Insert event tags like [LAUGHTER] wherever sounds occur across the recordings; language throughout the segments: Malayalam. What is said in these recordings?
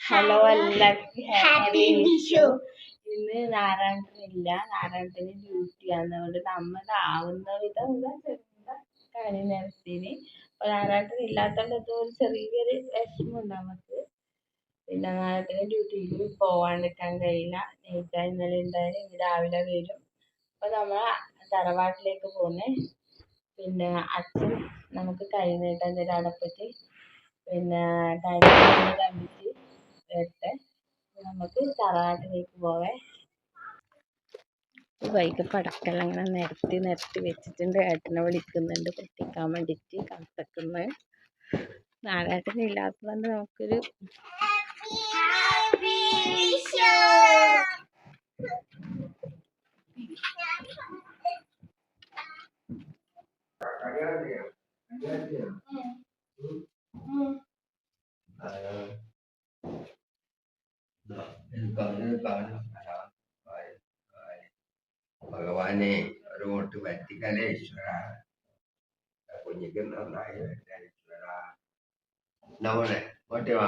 ഹലോ എല്ലാവർക്കും ഹാപ്പി വിഷു ഇന്ന് നാരായണത്തിനില്ല നാരായണത്തിന് ഡ്യൂട്ടിയാണ് അതുകൊണ്ട് നമ്മളാവുന്ന വിധം ഉള്ള നേരത്തിന് അപ്പോൾ നാരായണത്തിന് ഇല്ലാത്തതുകൊണ്ട് ഒരു ചെറിയൊരു വിഷമമുണ്ട് നമുക്ക്. പിന്നെ നാരായണത്തിന് ഡ്യൂട്ടിയിൽ പോവാണ്ടിരിക്കാൻ കഴിയില്ല. നൈറ്റാ ഇന്നലെ ഉണ്ടായാലും ഇന്ന് രാവിലെ വരും. അപ്പോൾ നമ്മൾ തറവാട്ടിലേക്ക് പോന്നെ. പിന്നെ അച്ഛൻ നമുക്ക് കൈ നീട്ടാൻ തരും അടപ്പറ്റ് പിന്നെ കാര്യങ്ങൾ കണ്ടിട്ട് വരട്ടെ നമുക്ക് തറവാട്ടിലേക്ക് പോവേ. വൈകി പടക്കെല്ലാം ഇങ്ങനെ നിരത്തി നിരത്തി വെച്ചിട്ടുണ്ട്. ഏട്ടനെ വിളിക്കുന്നുണ്ട്. പൊട്ടിക്കാൻ വേണ്ടിയിട്ട് കാത്തിക്കുന്നു. നാളേട്ടൻ ഇല്ലാത്തതുകൊണ്ട് നമുക്കൊരു ഭഗവാനെ ഒരു വോട്ട് പറ്റിക്കലേ ഈശ്വര കുഞ്ഞിക്ക് നന്നായി വരട്ടെ ഈശ്വര നമ്മളെ വോട്ട് വാ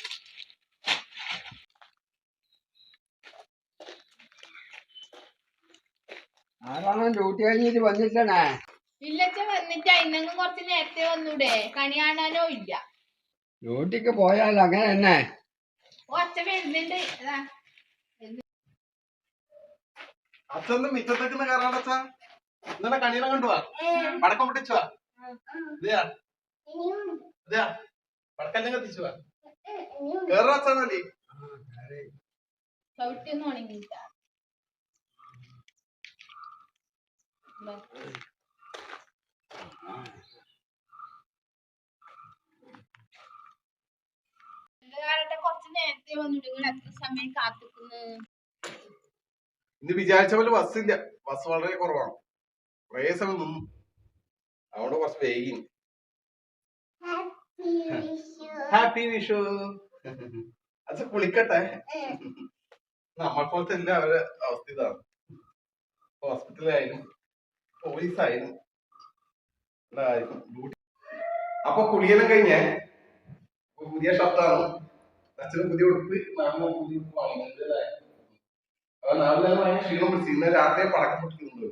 ഡ്യൂട്ടി കഴിഞ്ഞിട്ട് വന്നിട്ടണേ? ഇല്ലച്ച വന്നിട്ട് ഇന്നെങ്കിലും കുറച്ച് നേരത്തെ വന്നൂടെ. കണി കാണാനോ ഇല്ല. ഡ്യൂട്ടിക്ക് പോയാൽ അങ്ങനെ തന്നെ. ഒച്ച വരുന്നുണ്ട്. അച്ഛന്ന് മിറ്റത്തേക്കുന്ന കയറാടച്ച ഇന്നലെ കണിയിലെ കണ്ടുവാ. പടക്കം പൊട്ടിച്ചുവാ. പടക്കെല്ലാം കത്തിച്ചുവാ. കേറാ അച്ഛനല്ലേ ചവിട്ടിയൊന്നും ഉണങ്ങിയില്ല കുറച്ച് നേരത്തെ വന്നിട്ട് നിങ്ങൾ എത്ര സമയം കാത്തിക്കുന്നു ഇന്ന് വിചാരിച്ച പോലെ ബസ് ബസ്സില്ല ബസ് വളരെ കുറവാണ്. കുറേ സമയം നിന്നു. അതുകൊണ്ട് കുറച്ച് വൈകി. ഹാപ്പി വിഷു. അത് കുളിക്കട്ടെ. നമ്മളെ പോലത്തെ എല്ലാ അവരെ അവസ്ഥ ഇതാണ്. ഹോസ്പിറ്റലായാലും അപ്പൊ കുളിയെല്ലാം കഴിഞ്ഞേ പുതിയ ഷർട്ടാണ് അച്ഛനും പുതിയ ഉടുപ്പ് നാട്ടിലെ പുതിയ ഉടുപ്പ് അല്ലേ? അപ്പൊ ഭയങ്കര ക്ഷീണം പിടിച്ചു ഇന്ന് രാത്രി പടക്കം പൊട്ടിക്കുന്നുണ്ട്.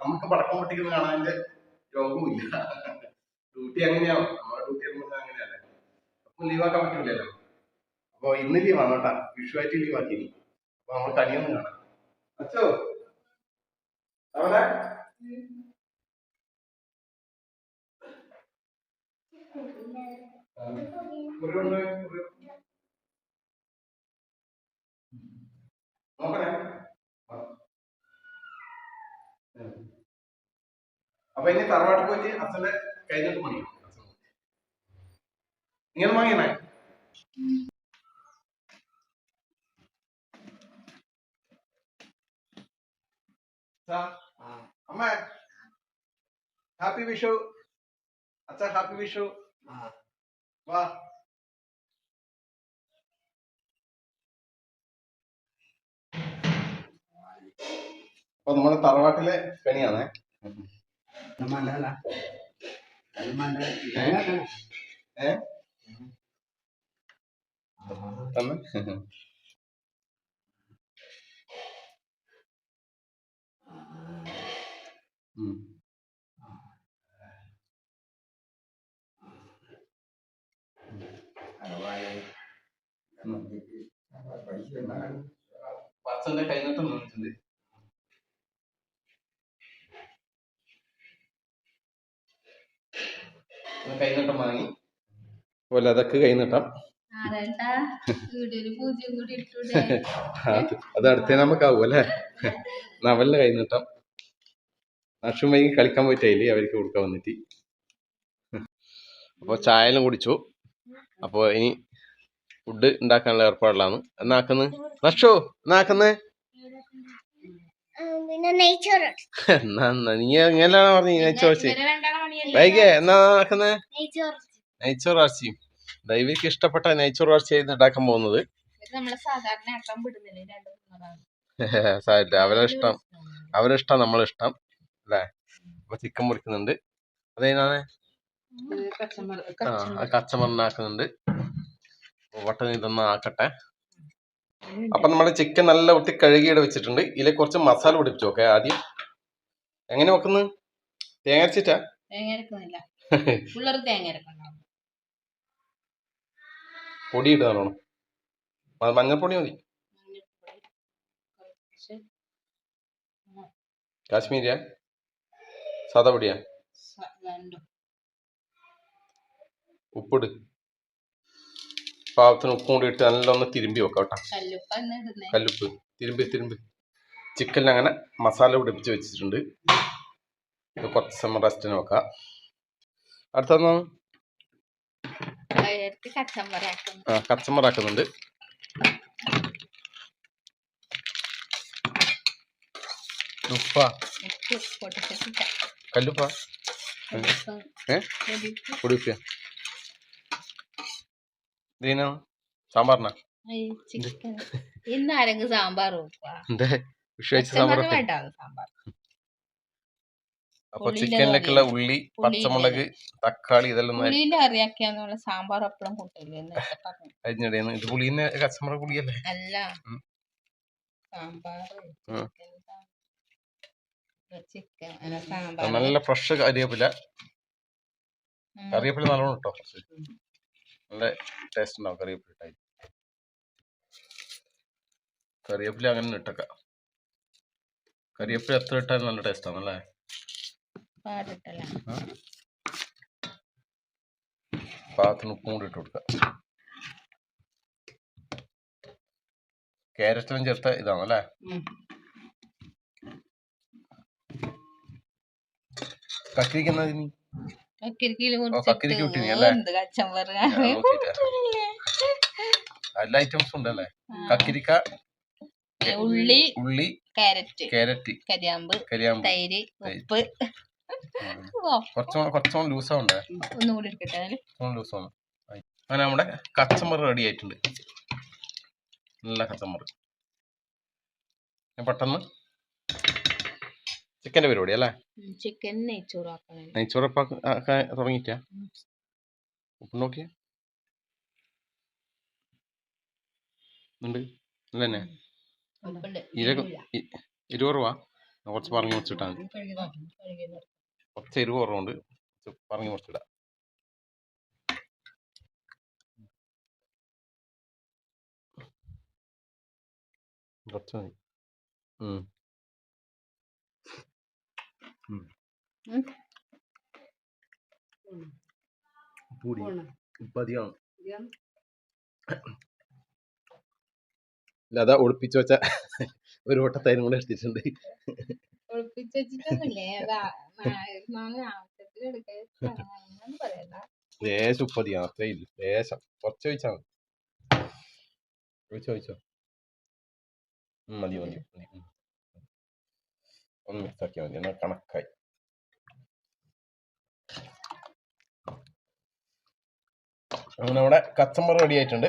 നമുക്ക് പടക്കം പൊട്ടിക്കുന്ന കാണാന്റെ ഇല്ല ഡ്യൂട്ടി അങ്ങനെയാവും. നമ്മുടെ ഡ്യൂട്ടി അങ്ങനെയല്ലേ. അപ്പൊ ലീവാക്കാൻ പറ്റൂലല്ലോ. അപ്പൊ ഇന്ന് ലീവാണ് കേട്ടാ. വിഷുവായിട്ട് ലീവാക്കി അപ്പൊ നമ്മൾ കണിയൊന്നും കാണാം. അച്ഛോ മുറി. നോക്കണേ അപ്പൊ ഇനി തറവാട്ടിൽ പോയിട്ട് അച്ഛന്റെ കഴിഞ്ഞിട്ട് മണി ഇങ്ങനെ വാങ്ങിയണേ അമ്മ ഹാപ്പി വിഷു. അച്ഛ ഹാപ്പി വിഷു. വാ. അപ്പൊ നമ്മുടെ തറവാട്ടിലെ കണിയാണേ ഏ? തന്നെ. ഉം. അച്ഛന്റെ കൈനീട്ടം നിന്നിട്ടുണ്ട് കൈനീട്ടം വാങ്ങി. അതൊക്കെ [LAUGHS] അത് അത് അടുത്തേ നമുക്കാവും അല്ലേ [LAUGHS] നവലിന് കൈനീട്ടം നഷും വൈകി കളിക്കാൻ പോയിട്ടായില്ലേ അവർക്ക് കൊടുക്കാൻ വന്നിട്ട്. അപ്പോൾ ചായയെല്ലാം കുടിച്ചു. അപ്പോൾ ഇനി ഫുഡ് ഉണ്ടാക്കാനുള്ള ഏർപ്പാടിലാണ്. എന്നാക്കുന്നു നഷോ എന്നാക്കുന്നത് പിന്നെ നെയ്ച്ചോറ്. എന്നാ എന്നാ നീ എങ്ങനെയാണ് പറഞ്ഞു? നെയ്ച്ചോർച്ചി? വൈകേ എന്നാക്കുന്നേ നെയ്ച്ചോർ ഇറച്ചിയും. ദൈവക്ക് ഇഷ്ടപ്പെട്ട നെയ്ച്ചോർ ഇറച്ചി ഉണ്ടാക്കാൻ പോകുന്നത്. സാരില്ല [LAUGHS] അവരെ ഇഷ്ടം. അവരെ ഇഷ്ടം നമ്മളെ ഇഷ്ടം. അല്ലേ അപ്പൊ ചിക്കൻ മുറിക്കുന്നുണ്ട് അതേനാണ് ആ കച്ചമറിനാക്കുന്നുണ്ട്. വട്ടൻ ഇതൊന്നും ആക്കട്ടെ. അപ്പൊ നമ്മുടെ ചിക്കൻ നല്ല വൃത്തി കഴുകിയിട്ട് വെച്ചിട്ടുണ്ട്. ഇതിലെ കുറച്ച് മസാല പിടിപ്പിച്ചു നോക്കെ ആദ്യം എങ്ങനെ വെക്കുന്നു? തേങ്ങ അരച്ചിട്ടാ? [LAUGHS] പൊടി ഇട്ട് നല്ലോണം. മഞ്ഞൾപ്പൊടി മതി. കാശ്മീരിയാ? സാദാ പൊടിയാ? ഉപ്പിട്. പാവത്തിന് ഉപ്പും കൂടി ഇട്ട് നല്ലൊന്ന് തിരുമ്പി വെക്കാം കേട്ടോ. കല്ലുപ്പ തിരുമ്പി തിരുമ്പി. ചിക്കനിൽ അങ്ങനെ മസാല പിടിപ്പിച്ച് വെച്ചിട്ടുണ്ട്. ഇത് കുറച്ച് സമയം റെസ്റ്റിന് വെക്കാം. അടുത്തൊന്ന് ആ കച്ചമറാക്കുന്നുണ്ട് ഉപ്പ. കല്ലുപ്പ? ഏ? സാമ്പാറിനാ? ഇന്ന് ആരെങ്കിലും സാമ്പാർ അപ്പൊ ചിക്കനിലേക്കുള്ള ഉള്ളി പച്ചമുളക് തക്കാളി ഇതെല്ലാം പുളിന്റെ അറിയാക്കിയാന്നുള്ള സാമ്പാർ അപ്പഴും കൂട്ടില്ല? പുളിന്നെ കച്ചമറ പുളിയല്ലേ? അല്ല. സാമ്പാർ ഉം. ചിക്കൻ അല്ല അത് സാമ്പാർ നല്ല ഫ്രഷ്. കറിവേപ്പില. നല്ലോണം കേട്ടോ ഫ്രഷ്? നല്ല ടേസ്റ്റ് ഉണ്ടാവും കറിവേപ്പില ഇട്ടാൽ കറിവേപ്പില അങ്ങനെ ഇട്ടക്ക. കറിവേപ്പില എത്ര ഇട്ടാലും നല്ല ടേസ്റ്റ് ആണ് അല്ലേ പാകത്തിന് ഉപ്പും കൂടി ഇട്ട് കൊടുക്കുക ക്യാരറ്റിനും ചേർത്ത ഇതാണ് അല്ലേ ഉം. കക്കിരിക്കുന്നതിന് കക്കിരിക്കയിൽ കക്കിരിക്ക അല്ലേ? എല്ലാ ഐറ്റംസും കക്കിരിക്ക ഉള്ളി ഉള്ളി കാരറ്റ് കാരറ്റ് കരിയാമ്പ് കരിയാമ്പ് തൈര്. ഉപ്പ്. കുറച്ചും ഒന്നുകൂടി എടുക്കട്ടെ അങ്ങനെ നമ്മുടെ കച്ചമ്പർ റെഡി ആയിട്ടുണ്ട്. നല്ല കച്ചമ്പർ പെട്ടെന്ന് ചിക്കന്റെ പരിപാടി അല്ലേ? ചിക്കൻ നെയ്ച്ചോറ് ആക്കണം നെയ്ച്ചോറപ്പം ആക്കാൻ തുടങ്ങിയിട്ടാ? ഉപ്പ് നോക്കിയ. ഉണ്ട്. അല്ലേ ഇരുപത് രൂപ കുറച്ച് പറഞ്ഞു മുറിച്ചിട്ടാ. കുറച്ച് എരിവ് കുറവുണ്ട്. പറഞ്ഞു മുറിച്ചിടാം. കുറച്ച് മതി. കൂടി ഉപ്പ് അധികമാണ് അതാ ഒളിപ്പിച്ച് വെച്ച ഒരു തൈരും കൂടെ എടുത്തിട്ടുണ്ട് ലേശം അധികം കുറച്ച് മതി മതി മതി മതി ഒന്ന് മിക്സ് ആക്കിയാൽ മതി എന്നാൽ കണക്കായി അങ്ങനെ അവിടെ കച്ചമ്പർ റെഡി ആയിട്ടുണ്ട്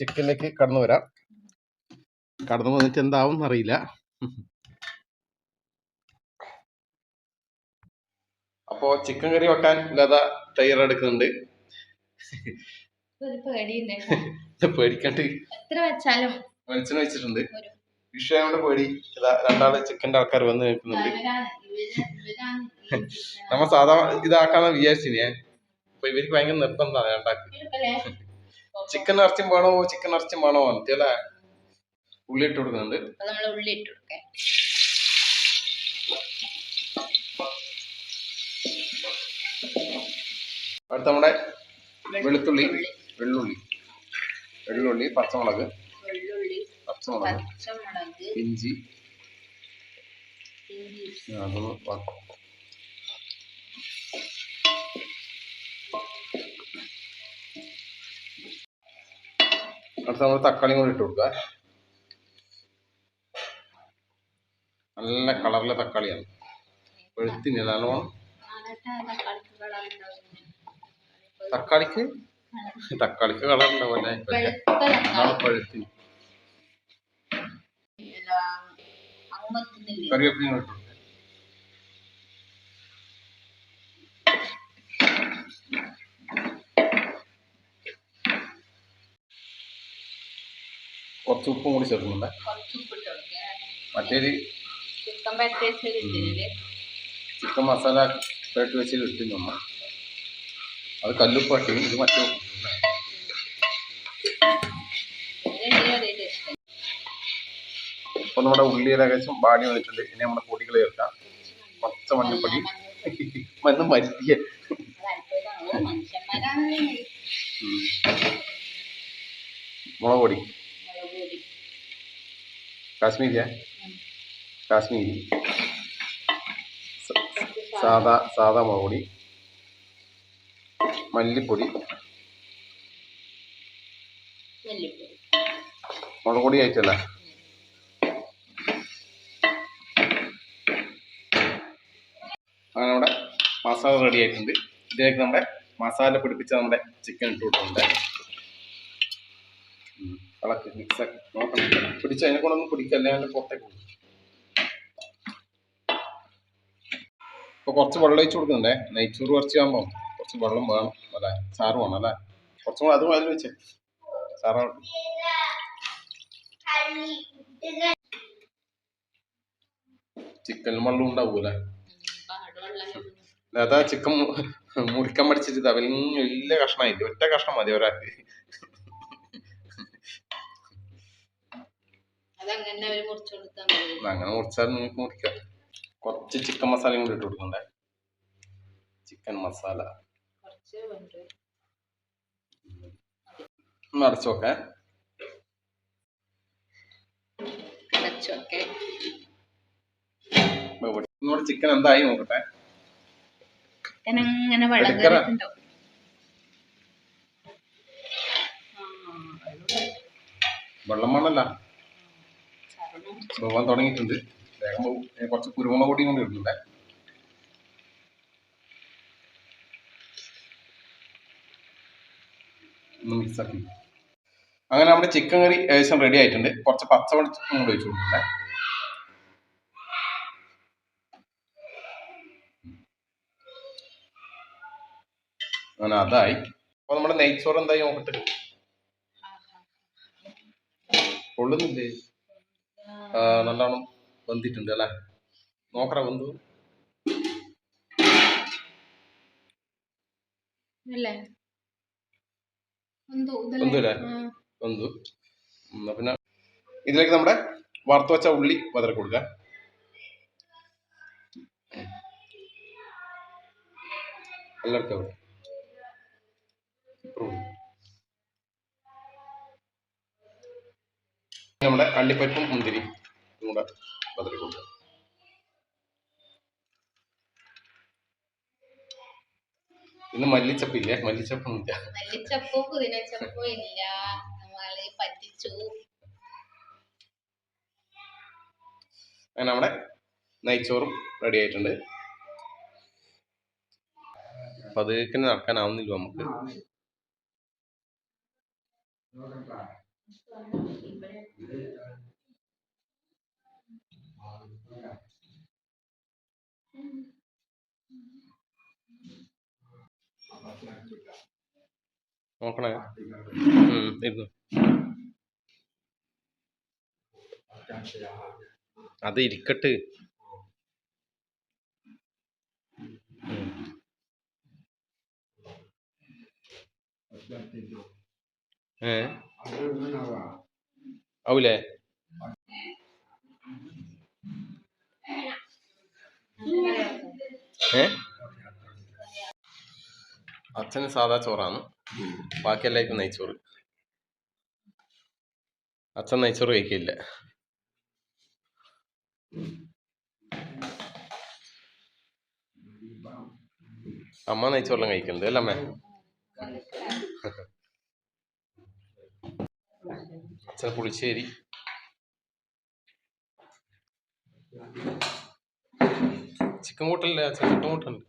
ചിക്കനിലേക്ക് കടന്നു വരാം. കടന്നു വന്നിട്ട് എന്താവും എന്നറിയില്ല. അപ്പോ ചിക്കൻ കറി വെക്കാൻ ലത തയ്യാറെടുക്കുന്നുണ്ട് പേടിക്കണ്ട് എത്ര വെച്ചാലും. വെളിച്ചെണ്ണ വെച്ചിട്ടുണ്ട് വിഷയം പേടി. രണ്ടാൾ ചിക്കന്റെ ആൾക്കാർ വന്ന് നിൽക്കുന്നുണ്ട്. [LAUGHS] നമ്മ സാധാ ഇതാക്കാന്ന് വിചാരിച്ചിനെ. അപ്പൊ ഇവർക്ക് ഭയങ്കര നിർബന്ധമാണ് ഉണ്ടാക്കി ചിക്കൻ ഇറച്ചും വേണോ? ചിക്കൻ ഇറച്ചും വേണോ? എന്നിട്ട് അല്ലേ? ഉള്ളി ഇട്ട് കൊടുക്കുന്നുണ്ട്. നമ്മൾ ഉള്ളി ഇട്ട് കൊടുക്കേ. അടുത്ത നമ്മുടെ വെളുത്തുള്ളി. വെള്ളുള്ളി വെള്ളുള്ളി പച്ചമുളക് പച്ചമുളക് ഇഞ്ചി അടുത്ത നമ്മൾ തക്കാളി കൂടി ഇട്ട് കൊടുക്ക നല്ല കളറിലെ തക്കാളിയാണ്. വെളുത്തിന് നല്ലോണം. തക്കാളിക്ക്? തക്കാളിക്ക് കളർ ഉണ്ടാവും കറിവേപ്പിലയും കൂടി ഇട്ട് കൊടുക്കുക കുറച്ച് ഉപ്പും കൂടി ചേർക്കുന്നുണ്ട്. മറ്റേത് ചിക്കൻ പറ്റിച്ചിട്ടില്ലേ ചിക്കൻ മസാല പേട്ട് വെച്ച് ഇട്ടിന് നമ്മ അത് കല്ലുപ്പ് ഇട്ടി ഇത് മറ്റേ ഇപ്പൊ നമ്മുടെ ഉള്ളി ഏകദേശം ബാഡി വന്നിട്ടുണ്ട്. ഇനി നമ്മുടെ പൊടികൾ ചേർക്കാം. കുറച്ച് മഞ്ഞപ്പൊടി. മഞ്ഞ മരിയ മനുഷ്യന്മാരാണ് മുളക് പൊടി. കാശ്മീരിയാ? കാശ്മീരി. സാദാ സാദാ മുളക് പൊടി. മല്ലിപ്പൊടി. മുളക് പൊടി ആയിട്ടല്ല അങ്ങനെ നമ്മുടെ മസാല റെഡി ആയിട്ടുണ്ട്. ഇതിലേക്ക് നമ്മുടെ മസാല പിടിപ്പിച്ച നമ്മുടെ ചിക്കൻ ഇട്ടിട്ടുണ്ട്. ഇളക്ക് മിക്സ് ആക്കി. നോക്കണം. പിടിച്ച് അതിനെ കൊണ്ടൊന്നും പിടിക്കല്ലേ അതിന്റെ പുറത്തേക്ക് പോകും കുറച്ച് വെള്ളം ഒഴിച്ച് കൊടുക്കുന്നുണ്ടേ? നെയ്ച്ചോറ് കുറച്ച് ആകുമ്പോൾ കുറച്ച് വെള്ളം വേണം അല്ലേ? ചാറ് വേണം അല്ലേ? കുറച്ചും കൂടെ അതും അതിൽ വെച്ചേ. ചാറ് ചിക്കൻ വെള്ളം ഉണ്ടാവൂലേ അതാ ചിക്കൻ മുറിക്കാൻ പഠിച്ചിട്ട് ഇതാ. വലിയ കഷ്ണമായിട്ട് ഒറ്റ കഷ്ണം മതി ഒരാൾക്ക് അങ്ങനെ മുറിച്ചാൽ നിങ്ങൾക്ക് മുറിക്കാം. കുറച്ച് ചിക്കൻ മസാലയും കൂടി ഇട്ട് കൊടുക്കണ്ടേ? ചിക്കൻ മസാല. അടച്ചൊക്കെ നമ്മുടെ ചിക്കൻ എന്തായി നോക്കട്ടെ? അങ്ങനെ വെള്ളം. കയറിയിട്ടുണ്ടാവും വെള്ളം വേണമല്ല. പോകാൻ തുടങ്ങിയിട്ടുണ്ട്. വേഗം കുറച്ച് കുരുമുളക് പൊടിയും കൊണ്ട് ഇടുന്നുണ്ടേ ഒന്ന് അങ്ങനെ നമ്മുടെ ചിക്കൻ കറി ഏകദേശം റെഡി ആയിട്ടുണ്ട്. കുറച്ച് പച്ചവെളിച്ചം കൂടെ ഒഴിച്ചു കൊടുക്കണ്ടേ? അങ്ങനെ അതായി. അപ്പൊ നമ്മുടെ നെയ്ച്ചോറ് എന്തായി നോക്കട്ടെ? കൊള്ളുന്നില്ലേ? നല്ലോണം വെന്തിട്ടുണ്ട് അല്ലേ? നോക്കറ വെന്തു. വെന്തൂല്ലേ എന്നാ പിന്നെ ഇതിലേക്ക് നമ്മുടെ വറുത്ത് വെച്ച ഉള്ളി വതറി കൊടുക്കുക എല്ലാവർക്കും നമ്മുടെ കള്ളിപ്പറ്റും മുന്തിരി. കൂടെ വതറി കൊടുക്കുക ഇന്ന് മല്ലിച്ചപ്പില്ലേ? ഇല്ല മല്ലിച്ചപ്പും പുതിനച്ചപ്പും ഇല്ല. നമ്മളെ പറ്റിച്ചു. അങ്ങനെ നമ്മുടെ നെയ്ച്ചോറും റെഡി ആയിട്ടുണ്ട്. പതുക്കെ നടക്കാനാവുന്നില്ല നമുക്ക്. നോക്കണേ. അത് ഇരിക്കട്ട്. ഏ? ആവൂലേ? ഏ? അച്ഛന് സാധാ ചോറാണ്. ബാക്കിയെല്ലാം നെയ്ച്ചോറ്. അച്ഛൻ നെയ്ച്ചോറ് കഴിക്കില്ല. അമ്മ നെയ്ച്ചോറെല്ലാം കഴിക്കുന്നുണ്ട് അല്ലേ അമ്മേ? അച്ഛൻ പുളിശ്ശേരി. ചിക്കൻ കൂട്ടല്ലേ ചിക്കൻ കൂട്ടുണ്ട്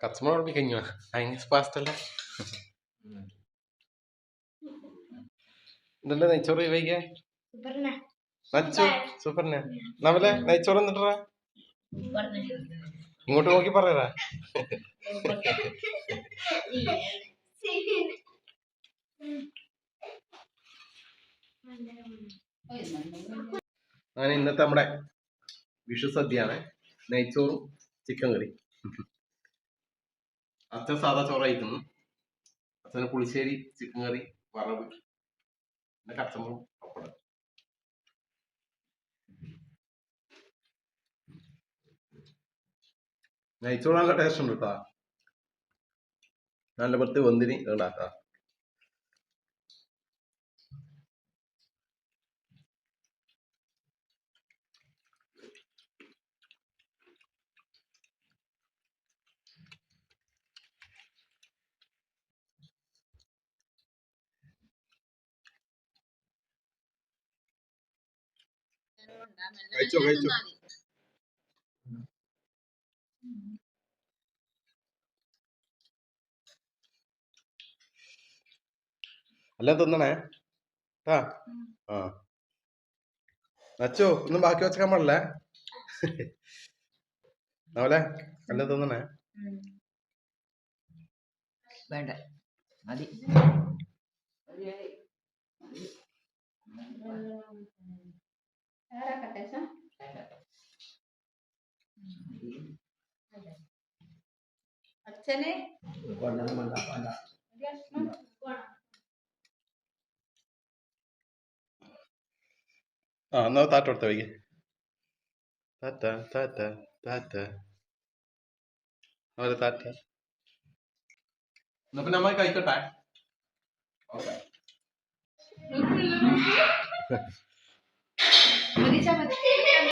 കച്ചമ്പറ കഴിഞ്ഞോ? അയങ്ങസ് പാസ്തല്ല? ഇതല്ലേ നെയ്ച്ചോറ് വൈകിയ നച്ചു സൂപ്പറിനെ നവലെ നെയ്ച്ചോറ് എന്നിട്ടാ ഇങ്ങോട്ട് നോക്കി പറയടാ. [LAUGHS] അങ്ങനെ ഇന്നത്തെ നമ്മുടെ വിഷു സദ്യയാണ് നെയ്ച്ചോറും ചിക്കൻ കറി. അച്ഛൻ സാധാ ചോറ് കഴിക്കുന്നു അച്ഛന് പുളിശ്ശേരി ചിക്കൻ കറി വറവ് പിന്നെ കച്ചമ്പറും പപ്പടം. നെയ്ച്ചോറ് നല്ല ടേസ്റ്റ് ഉണ്ട് കേട്ടോ നല്ല പത്ത് വന്തിരി ഉണ്ടാക്കാം കഴിച്ചോ കഴിച്ചോ എല്ലാം തിന്നണേ? ആ ആ. അച്ചോ ഒന്നും ബാക്കി വെച്ചാൽ പാടില്ലേ. അവലെ അല്ല തിന്നണേ? വേണ്ട. മതി. അച്ഛന്? ആ എന്നാ താറ്റ കൊടുത്ത വൈകി. താറ്റ താറ്റ താറ്റ. അവരെ താറ്റ. എന്നാ പിന്നെ അമ്മ കഴിക്കട്ടെ? ഓക്കെ. മതി.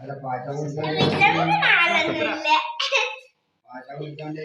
അല്ല പാറ്റ കുടിക്കാൻ പാറ്റ കുടിക്കാണ്ട്